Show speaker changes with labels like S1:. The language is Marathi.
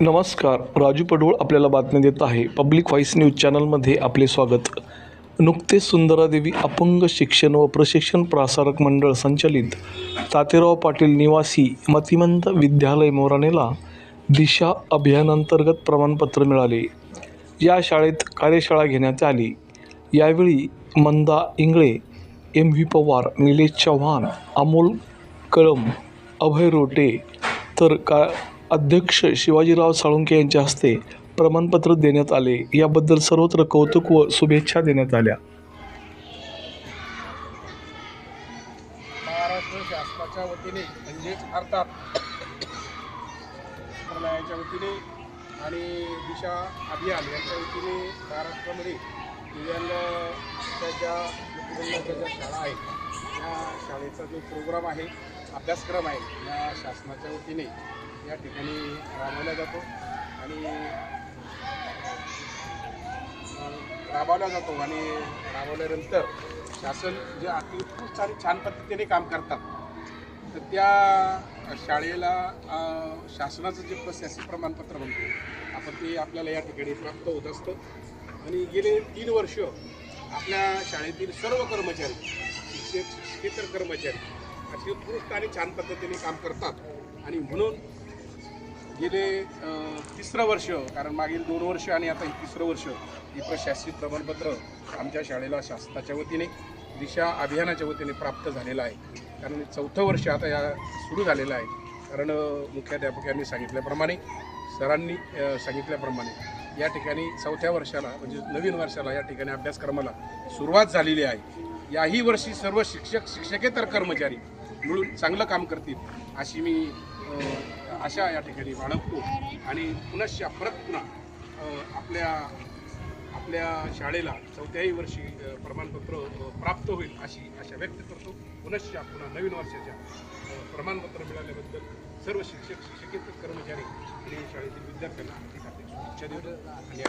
S1: नमस्कार राजू पडोळ आपल्याला बातमी देत आहे. पब्लिक व्हॉईस न्यूज चॅनलमध्ये आपले स्वागत. नुकतेच सुंदरादेवी अपंग शिक्षण व प्रशिक्षण प्रसारक मंडळ संचलित तातेराव पाटील निवासी मतिमंत विद्यालय मोरानेला दिशा अभियानांतर्गत प्रमाणपत्र मिळाले. या शाळेत कार्यशाळा घेण्यात आली. यावेळी मंदा इंगळे एम व्ही पवार निलेश चव्हाण अमोल कळम अभय रोटे तर का अध्यक्ष शिवाजीराव साळुंके यांच्या हस्ते प्रमाणपत्र देण्यात आले. याबद्दल सर्वत्र कौतुक व शुभेच्छा देण्यात आल्या.
S2: महाराष्ट्र शासनाच्या वतीने म्हणजेच अर्थात मंत्रालयाच्या वतीने आणि दिशा अभियान यांच्या वतीने महाराष्ट्रामध्ये दिव्यांगाच्या ज्या ज्या शाळा आहेत त्या शाळेचा जो प्रोग्राम आहे अभ्यासक्रम आहे या शासनाच्या वतीने या ठिकाणी राबवला जातो आणि राबवला जातो आणि राबवल्यानंतर शासन जे अतिउत्कृष्ट आणि छान पद्धतीने काम करतात तर त्या शाळेला शासनाचं जे प्रशासकीय प्रमाणपत्र म्हणतो आपण ते आपल्याला या ठिकाणी प्राप्त होत असतं. आणि गेले तीन वर्ष आपल्या शाळेतील सर्व कर्मचारी शिक्षक शिक्षकेतर कर्मचारी अशी उत्कृष्ट आणि छान पद्धतीने काम करतात. आणि म्हणून गेले तिसरं वर्ष कारण मागील दोन वर्ष आणि आता हे तिसरं वर्ष हे प्रशासकीय प्रमाणपत्र आमच्या शाळेला शासनाच्या वतीने दिशा अभियानाच्या वतीने प्राप्त झालेलं आहे. कारण चौथं वर्ष आता या सुरू झालेलं आहे. कारण मुख्याध्यापकांनी सांगितल्याप्रमाणे सरांनी सांगितल्याप्रमाणे या ठिकाणी चौथ्या वर्षाला म्हणजे नवीन वर्षाला या ठिकाणी अभ्यासक्रमाला सुरुवात झालेली आहे. याही वर्षी सर्व शिक्षक शिक्षकेतर कर्मचारी मिळून चांगलं काम करतील अशी मी आशा या ठिकाणी बाळगतो आणि पुनश्च परत पुन्हा आपल्या आपल्या शाळेला चौथ्याही वर्षी प्रमाणपत्र प्राप्त होईल अशी आशा व्यक्त करतो. पुनश्च पुन्हा नवीन वर्षाच्या प्रमाणपत्र मिळाल्याबद्दल सर्व शिक्षक शिक्षकेतर कर्मचारी आणि शाळेतील विद्यार्थ्यांना हार्दिक हार्दिक शुभेच्छा देतो आणि